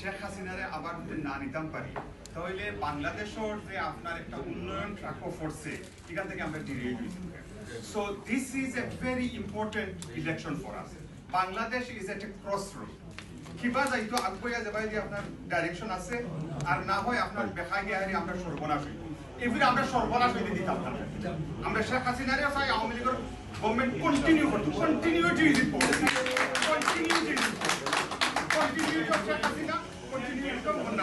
শেখ হাসিনারে আবার না নিতাম পারি, তাহলে বাংলাদেশের যে আপনার একটা উন্নয়ন ট্রাক ফোর্সে এখান থেকে আমরা ডিরিয়ে so this is a very important election for us Bangladesh is at a cross road কিবা যাইতো আগুয়া যাবাই যে আপনার ডাইরেকশন আছে, আর না হয় আপনার বেখা গিয়ে আমরা সর্বনাশ হইব এগুলো আমরা সর্বনাশ হইতে দিতাম না। আমরা শেখ হাসিনারে আওয়ামী লীগের গভর্নমেন্ট কন্টিনিউ করতো continuity is important continuity is continuity of Sheikh Hasina continuity of Mannan Shah এরপরে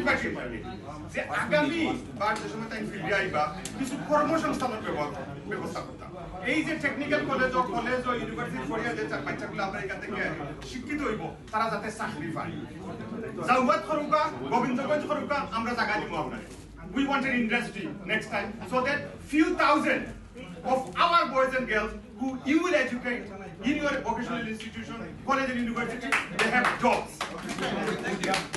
ইউনিভার্সিটি গোবিন্দগঞ্জ আমরা দিব in your vocational institution, college and. Thank you.